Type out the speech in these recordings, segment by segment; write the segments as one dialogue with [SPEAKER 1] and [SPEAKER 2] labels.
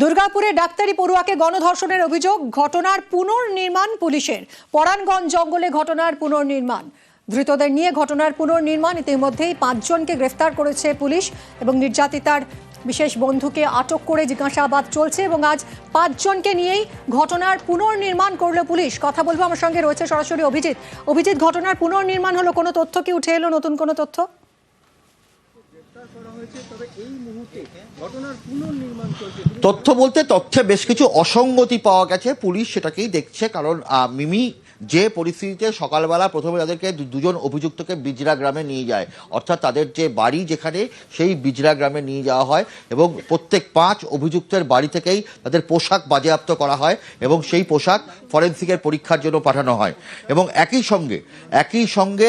[SPEAKER 1] দুর্গাপুরে ডাক্তারি পড়ুয়াকে গণধর্ষণের অভিযোগ, ঘটনার পুনর্নির্মাণ পুলিশের। পরাণগঞ্জ জঙ্গলে ঘটনার পুনর্নির্মাণ। ধৃতদের নিয়ে ঘটনার পুনর্নির্মাণ ইতিমধ্যেই পাঁচজনকে গ্রেফতার করেছে পুলিশ এবং নির্যাতিতার বিশেষ বন্ধুকে আটক করে জিজ্ঞাসাবাদ চলছে এবং আজ পাঁচজনকে নিয়েই ঘটনার পুনর্নির্মাণ করল পুলিশ। কথা বলব আমার সঙ্গে রয়েছে সরাসরি অভিজিৎ। অভিজিৎ, ঘটনার পুনর্নির্মাণ হলো কোনো তথ্য কি? উঠে এলো নতুন কোনো তথ্য
[SPEAKER 2] গ্রেপ্তার করা হয়েছে তবে এই মুহূর্তে ঘটনার পুনর্নির্মাণ চলছে
[SPEAKER 3] তথ্য বলতে তথ্যে বেশ কিছু অসঙ্গতি পাওয়া গেছে। পুলিশ সেটাকেই দেখছে কারণ মিমি যে পরিস্থিতিতে সকালবেলা প্রথমে তাদেরকে দুজন অভিযুক্তকে বিজরা গ্রামে নিয়ে যায়। অর্থাৎ তাদের যে বাড়ি যেখানে, সেই বিজরা গ্রামে নিয়ে যাওয়া হয় এবং প্রত্যেক পাঁচ অভিযুক্তের বাড়ি থেকেই তাদের পোশাক বাজেয়াপ্ত করা হয় এবং সেই পোশাক ফরেন্সিকের পরীক্ষার জন্য পাঠানো হয়। এবং একই সঙ্গে একই সঙ্গে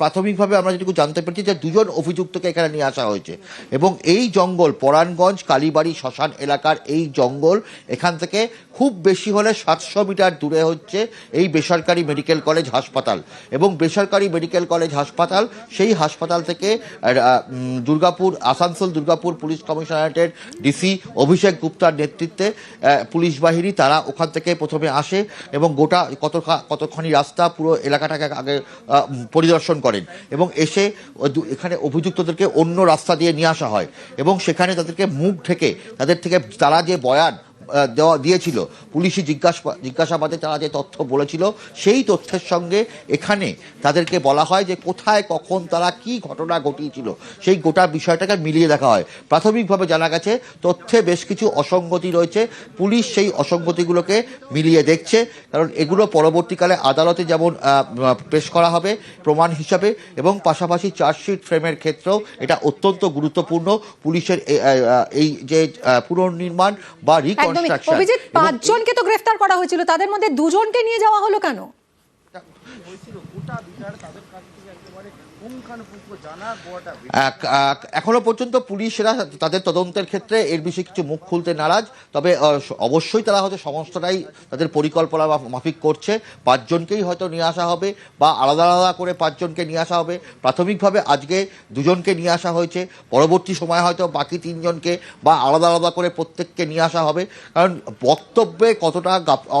[SPEAKER 3] প্রাথমিকভাবে আমরা যেটুকু জানতে পেরেছি যে দুজন অভিযুক্তকে এখানে নিয়ে আসা হয়েছে। এবং এই জঙ্গল পরাণগঞ্জ কালীবাড়ি, শ্মশান এলাকার এই জঙ্গল, এখান থেকে খুব বেশি হলে সাতশো মিটার দূরে হচ্ছে এই বেসরকারি মেডিকেল কলেজ হাসপাতাল এবং বেসরকারি মেডিকেল কলেজ হাসপাতাল, সেই হাসপাতাল থেকে দুর্গাপুর, আসানসোল দুর্গাপুর পুলিশ কমিশনারেটের ডিসি অভিষেক গুপ্তার নেতৃত্বে পুলিশ বাহিনী, তারা ওখান থেকে প্রথমে আসে এবং গোটা কত কতখানি রাস্তা পুরো এলাকাটাকে আগে পরিদর্শন করেন এবং এসে এখানে অভিযুক্তদেরকে অন্য রাস্তা দিয়ে নিয়ে আসা হয় এবং সেখানে তাদেরকে মুখ ঢেকে, তাদের থেকে তারা যে বয়ান দেওয়া দিয়েছিল। পুলিশি জিজ্ঞাসা, জিজ্ঞাসাবাদে তারা যে তথ্য বলেছিল, সেই তথ্যের সঙ্গে এখানে তাদেরকে বলা হয় যে কোথায়, কখন, তারা কি ঘটনা ঘটিয়েছিল। সেই গোটা বিষয়টাকে মিলিয়ে দেখা হয়। প্রাথমিকভাবে জানা গেছে, তথ্যে বেশ কিছু অসঙ্গতি রয়েছে। পুলিশ সেই অসঙ্গতিগুলোকে মিলিয়ে দেখছে, কারণ এগুলো পরবর্তীকালে আদালতে যেমন পেশ করা হবে প্রমাণ হিসাবে, এবং পাশাপাশি চার্জশিট ফ্রেমের ক্ষেত্রেও এটা অত্যন্ত গুরুত্বপূর্ণ। পুলিশের এই যে পুনর্নির্মাণ বা
[SPEAKER 1] একদমই অভিজিৎ পাঁচজনকে তো গ্রেফতার করা হয়েছিল তাদের মধ্যে দুজনকে নিয়ে যাওয়া হলো কেন?
[SPEAKER 3] এখনও পর্যন্ত পুলিশরা তাদের তদন্তের ক্ষেত্রে এর বিষয়ে কিছু মুখ খুলতে নারাজ, তবে অবশ্যই তারা হয়তো সমস্তটাই তাদের পরিকল্পনা মাফিক করছে। পাঁচজনকেই হয়তো নিয়ে আসা হবে বা আলাদা আলাদা করে পাঁচজনকে নিয়ে আসা হবে। প্রাথমিকভাবে আজকে দুজনকে নিয়ে আসা হয়েছে। পরবর্তী সময় হয়তো বাকি তিনজনকে বা আলাদা আলাদা করে প্রত্যেককে নিয়ে আসা হবে। কারণ বক্তব্যে কতটা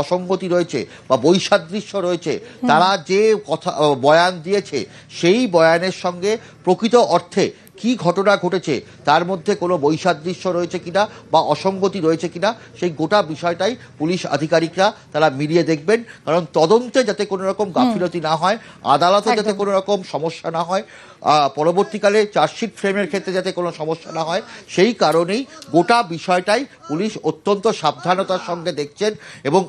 [SPEAKER 3] অসঙ্গতি রয়েছে বা বৈসাদৃশ্য রয়েছে, তারা যে কথা বয়ান দিয়েছে, সেই বয়ানের সঙ্গে প্রকৃত অর্থে কি ঘটনা ঘটেছে তার মধ্যে কোনো বৈসাদৃশ্য রয়েছে কিনা বা অসঙ্গতি রয়েছে কিনা সেই গোটা বিষয়টাই পুলিশ আধিকারিকরা তারা মিলিয়ে দেখবেন কারণ তদন্তে যাতে কোনো রকম গাফিলতি না হয় আদালতে যাতে। কোনো রকম সমস্যা না হয় পরবর্তীকালে চার্জশিট ফ্রেমের ক্ষেত্রে যাতে কোনো সমস্যা না হয় সেই কারণেই গোটা বিষয়টাই পুলিশ অত্যন্ত সাবধানতার সঙ্গে দেখছেন এবং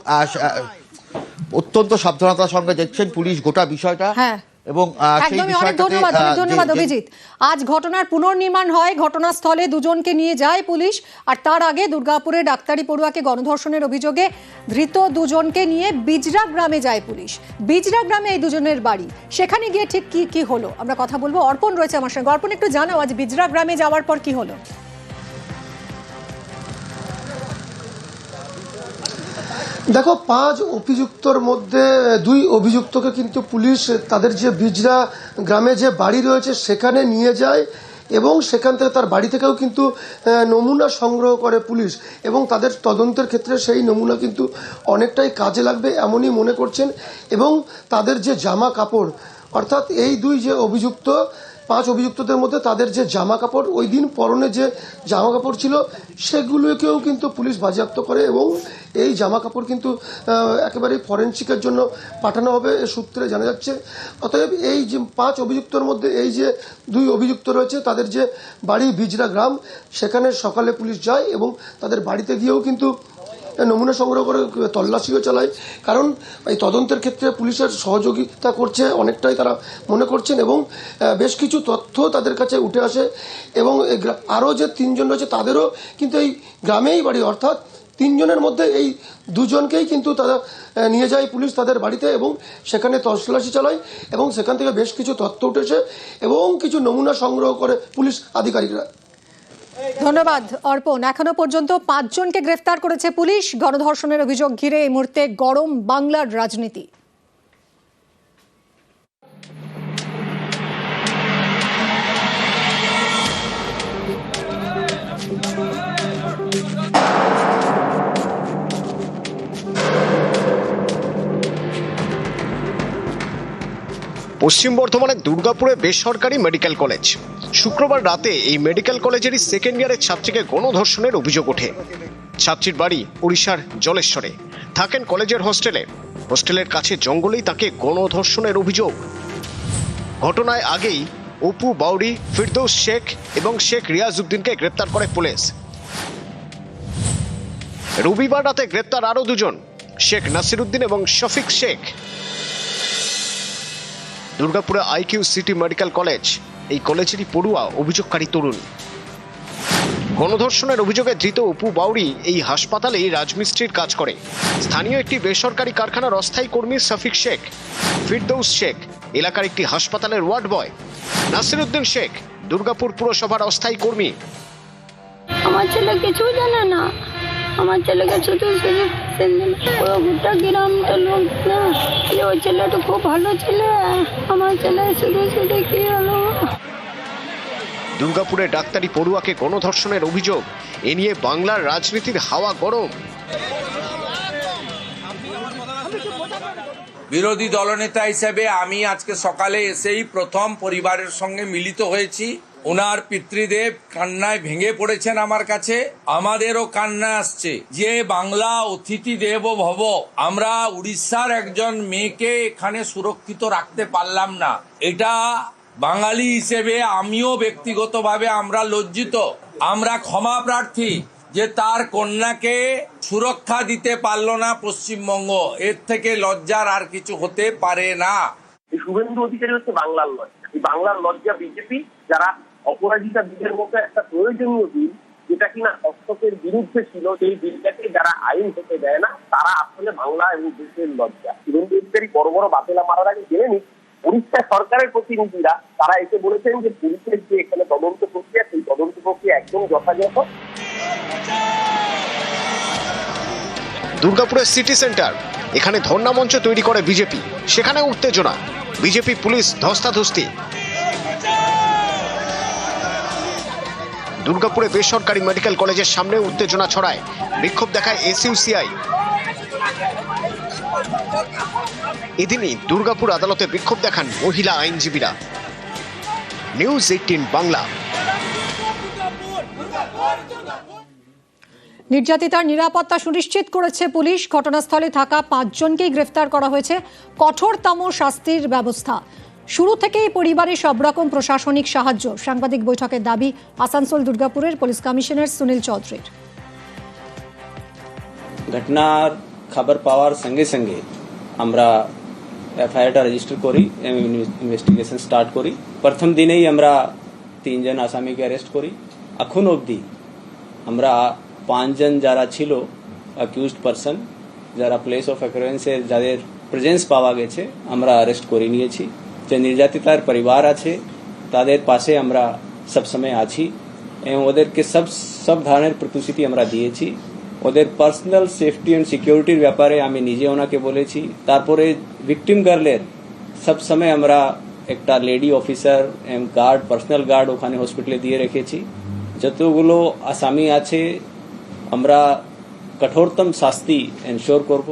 [SPEAKER 3] অত্যন্ত সাবধানতার সঙ্গে দেখছেন পুলিশ গোটা বিষয়টা
[SPEAKER 1] হ্যাঁ।
[SPEAKER 3] এবং
[SPEAKER 1] একদমই অনেক ধন্যবাদ অনেক ধন্যবাদ অভিজিৎ। আজ ঘটনার পুনর্নির্মাণ হয় ঘটনাস্থলে দুজনকে নিয়ে যায় পুলিশ আর তার আগে দুর্গাপুরে ডাক্তারি পড়ুয়াকে গণধর্ষণের অভিযোগে ধৃত দুজনকে নিয়ে বিজরা গ্রামে যায় পুলিশ। বিজরা গ্রামে এই দুজনের বাড়ি। সেখানে গিয়ে ঠিক কি কি হলো? আমরা কথা বলব। অর্পণ রয়েছে আমার সঙ্গে। অর্পণ একটু জানাও আজ বিজরা গ্রামে যাওয়ার পর কি হলো?
[SPEAKER 4] দেখো, পাঁচ অভিযুক্তর মধ্যে দুই অভিযুক্তকে কিন্তু পুলিশ, তাদের যে বিজরা গ্রামে যে বাড়ি রয়েছে সেখানে নিয়ে যায় এবং সেখান থেকে তার বাড়ি থেকেও কিন্তু নমুনা সংগ্রহ করে পুলিশ এবং তাদের তদন্তের ক্ষেত্রে সেই নমুনা কিন্তু অনেকটাই কাজে লাগবে এমনই মনে করছেন এবং তাদের যে জামা কাপড়, অর্থাৎ এই দুই যে অভিযুক্ত পাঁচ অভিযুক্তদের মধ্যে তাদের যে জামা কাপড় ওই দিন পরনে যে জামা কাপড় ছিল, সেগুলোকেও কিন্তু পুলিশ বাজেয়াপ্ত করে এবং এই জামা কাপড় কিন্তু একেবারে ফরেন্সিকের জন্য পাঠানো হবে এ সূত্রে জানা যাচ্ছে। অতএব এই যে পাঁচ অভিযুক্তর মধ্যে এই যে দুই অভিযুক্ত রয়েছে, তাদের যে বাড়ি বিজরা গ্রাম, সেখানে সকালে পুলিশ যায় এবং তাদের বাড়িতে গিয়েও কিন্তু নমুনা সংগ্রহ করে তল্লাশিও চালায়। কারণ এই তদন্তের ক্ষেত্রে পুলিশের সহযোগিতা করছে, অনেকটাই তারা মনে করছেন এবং বেশ কিছু তথ্য তাদের কাছে উঠে আসে এবং আরও যে তিনজন রয়েছে তাদেরও কিন্তু এই গ্রামেই বাড়ি, অর্থাৎ তিনজনের মধ্যে এই দুজনকেই কিন্তু তারা নিয়ে যায় পুলিশ তাদের বাড়িতে এবং সেখানে তল্লাশি চালায় এবং সেখান থেকে বেশ কিছু তথ্য উঠেছে এবং কিছু নমুনা সংগ্রহ করে পুলিশ আধিকারিকরা।
[SPEAKER 1] ধন্যবাদ, অর্পণ। এখনও পর্যন্ত পাঁচজনকে গ্রেফতার করেছে পুলিশ। গণধর্ষণের অভিযোগ ঘিরে এই মুহূর্তে গরম বাংলার রাজনীতি।
[SPEAKER 5] পশ্চিম বর্ধমানের দুর্গাপুরে বেসরকারি মেডিকেল কলেজ। শুক্রবার রাতে এই মেডিকেল কলেজেরই সেকেন্ড ইয়ারের ছাত্রীকে গণধর্ষণের অভিযোগ ওঠে। ছাত্রীর বাড়ি উড়িষ্যার জলেশ্বরে। থাকেন কলেজের হোস্টেলে। হোস্টেলের কাছে জঙ্গলেই তাকে গণধর্ষণের অভিযোগ। ঘটনায় আগেই অপু বাউরি ফিরদৌস শেখ এবং শেখ রিয়াজউদ্দিনকে গ্রেপ্তার করে পুলিশ। রবিবার রাতে গ্রেপ্তার আরও দুজন, শেখ নাসিরুদ্দিন এবং শফিক শেখ। দুর্গাপুরে আইকিউ সিটি মেডিকেল কলেজ। এই কলেজেরই পড়ুয়া অভিযোগকারী তরুণ। গণধর্ষণের অভিযোগে ধৃত অপু বাউরি এই হাসপাতালেই রাজমিস্ত্রির কাজ করে। স্থানীয় একটি বেসরকারি কারখানার অস্থায়ী কর্মী শফিক শেখ, ফিরদৌস শেখ, এলাকার একটি হাসপাতালের ওয়ার্ড বয় নাসিরুদ্দিন শেখ, দুর্গাপুর পুরসভার অস্থায়ী কর্মী।
[SPEAKER 6] আমার ছেলে জানে না। আমার ছেলেকে শুধু সেদিন পুরো গোটা গ্রামটা লোক না? যে ওই ছেলেটা খুব ভালো ছেলে। আমার ছেলে শুধু শুধু কি হলো?
[SPEAKER 5] দুর্গাপুরে ডাক্তারি পড়ুয়াকে গণধর্ষণের অভিযোগ। এ নিয়ে বাংলার রাজনীতির হাওয়া গরম।
[SPEAKER 7] বিরোধী দলনেতা হিসেবে আমি আজকে সকালে এসেই প্রথম পরিবারের সঙ্গে মিলিত হয়েছি। ওনার পিতৃদেব কান্নায় ভেঙে পড়েছেন আমার কাছে। আমাদেরও কান্না আসছে। যে বাংলা অতিথি দেব ভব, আমরা উড়িষ্যার একজন মেয়েকে এখানে সুরক্ষিত রাখতে পারলাম না। এটা বাঙালি হিসেবে আমিও ব্যক্তিগতভাবে আমরা লজ্জিত। আমরা ক্ষমা প্রার্থী যে তার কন্যাকে সুরক্ষা দিতে পারল না পশ্চিমবঙ্গ। এর থেকে লজ্জার আর কিছু হতে পারে না।
[SPEAKER 8] শুভেন্দু অধিকারী হচ্ছে বাংলার লজ্জা। বাংলার লজ্জা বিজেপি, যারা অপরাজিতা বিলের মতো একটা প্রয়োজনীয় বিল, যেটা কিনা হস্তকের বিরুদ্ধে ছিল, সেই বিলটাকে যারা আইন হতে দেয় না, তারা আসলে বাংলা এবং দেশের লজ্জা। অধিকারী বড় বড় বাতেলা মারার আগে জেনে নিক উড়িষ্যা সরকারের প্রতিনিধিরা, তারা এসে বলেছেন যে পুলিশের যে এখানে তদন্ত প্রক্রিয়া, সেই তদন্ত প্রক্রিয়া একদম যথাযথ।
[SPEAKER 5] দুর্গাপুরের সিটি সেন্টার, এখানে ধর্ণা মঞ্চ তৈরি করে বিজেপি। সেখানে উত্তেজনা। বিজেপি পুলিশ ধস্তাধস্তি। দুর্গাপুরে বেসরকারি মেডিকেল কলেজের সামনে উত্তেজনা ছড়ায়। বিক্ষোভ দেখায় এসইউসিআই। এদিনই দুর্গাপুর আদালতে বিক্ষোভ দেখান মহিলা আইনজীবীরা। News eighteen Bangla.
[SPEAKER 1] নির্যাতিতার নিরাপত্তা সুনিশ্চিত করেছে পুলিশ। ঘটনাস্থলে থাকা পাঁচজনকেই গ্রেফতার করা হয়েছে। কঠোরতম শাস্তির ব্যবস্থা। শুরু থেকেই পরিবারে সব রকম প্রশাসনিক সাহায্য। সাংবাদিক বৈঠকের দাবি, আসানসোল দুর্গাপুরের পুলিশ কমিশনার সুনীল চৌধুরীর।
[SPEAKER 9] ঘটনার খবর পাওয়ার সঙ্গে সঙ্গে আমরা এফআইআরটা রেজিস্টার করি ইনভেস্টিগেশন স্টার্ট করি। প্রথম দিনেই আমরা তিনজন আসামিকে অ্যারেস্ট করি। এখন অবধি আমরা পাঁচজন যারা ছিল অ্যাকিউজড পারসন যারা প্লেস অফ অ্যাকুরেন্সে যাদের প্রেজেন্স পাওয়া গেছে, আমরা অ্যারেস্ট করে নিয়েছি। যে নির্যাতিতার পরিবার আছে, তাদের পাশে আমরা সবসময় আছি এবং ওদেরকে সব সব ধরনের প্রতিশ্রুতি আমরা দিয়েছি। ওদের পার্সোনাল সেফটি অ্যান্ড সিকিউরিটির ব্যাপারে আমি নিজে ওনাকে বলেছি। তারপরে ভিকটিম গার্লের সব সময় আমরা একটা লেডি অফিসার এবং গার্ড পার্সোনাল গার্ড ওখানে হসপিটালে দিয়ে রেখেছি। যতগুলো আসামি আছে, আমরা কঠোরতম শাস্তি এনশোর করব।